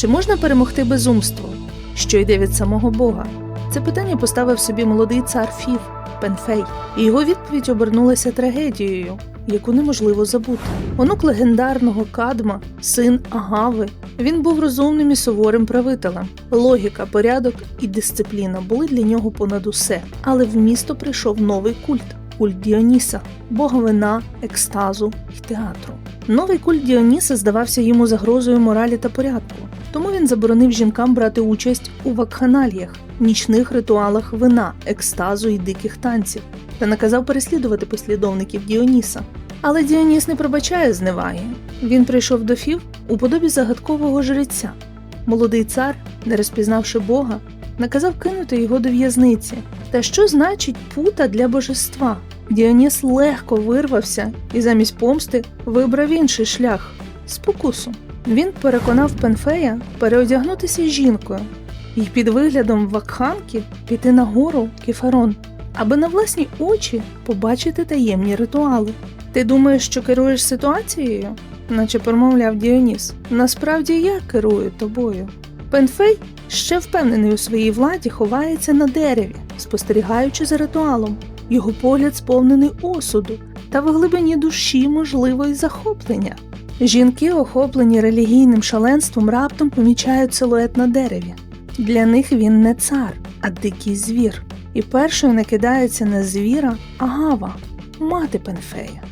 Чи можна перемогти безумство, що йде від самого Бога? Це питання поставив собі молодий цар Фів Пенфей, і його відповідь обернулася трагедією, яку неможливо забути. Онук легендарного Кадма, син Агави. Він був розумним і суворим правителем. Логіка, порядок і дисципліна були для нього понад усе. Але в місто прийшов новий культ культ Діоніса, бога вина, екстазу і театру. Новий культ Діоніса здавався йому загрозою моралі та порядку, тому він заборонив жінкам брати участь у вакханаліях, нічних ритуалах вина, екстазу і диких танців, та наказав переслідувати послідовників Діоніса. Але Діоніс не пробачає зневаги. Він прийшов до Фів у подобі загадкового жреця. Молодий цар, не розпізнавши Бога, наказав кинути його до в'язниці. Та що значить пута для божества? Діоніс легко вирвався і замість помсти вибрав інший шлях спокусу. Він переконав Пенфея переодягнутися жінкою і під виглядом вакханки піти на гору Кефарон, аби на власні очі побачити таємні ритуали. Ти думаєш, що керуєш ситуацією? наче промовляв Діоніс. Насправді я керую тобою. Пенфей, ще впевнений у своїй владі, ховається на дереві, спостерігаючи за ритуалом. Його погляд сповнений осуду та в глибині душі можливо й захоплення. Жінки, охоплені релігійним шаленством, раптом помічають силует на дереві. Для них він не цар, а дикий звір. І першою накидається на звіра Агава, мати Пенфея.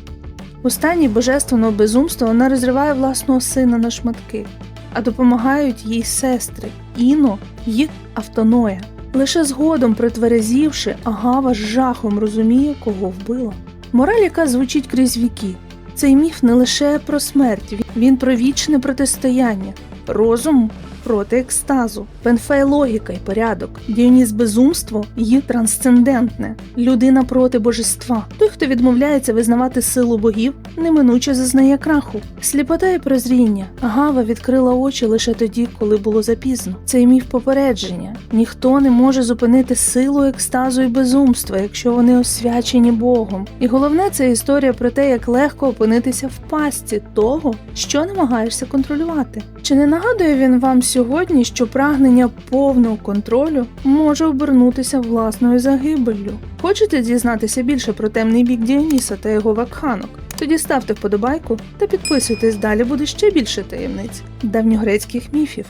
У стані божественного безумства вона розриває власного сина на шматки, а допомагають їй сестри Іно й Автоноя. Лише згодом, притверезівши, Агава з жахом розуміє, кого вбила. Мораль, яка звучить крізь віки. Цей міф не лише про смерть, він про вічне протистояння, розум проти екстазу, Пенфей логіка й порядок, Діоніс безумство й трансцендентне, людина проти божества. Той, хто відмовляється визнавати силу богів, неминуче зазнає краху. Сліпота і прозріння. Агава відкрила очі лише тоді, коли було запізно. Цей міф попередження. Ніхто не може зупинити силу екстазу і безумства, якщо вони освячені Богом. І головне це історія про те, як легко опинитися в пастці того, що намагаєшся контролювати. Чи не нагадує він вам сьогодні, що прагнення повного контролю може обернутися власною загибеллю? Хочете дізнатися більше про темний бік Діоніса та його вакханок? Тоді ставте вподобайку та підписуйтесь, далі буде ще більше таємниць давньогрецьких міфів.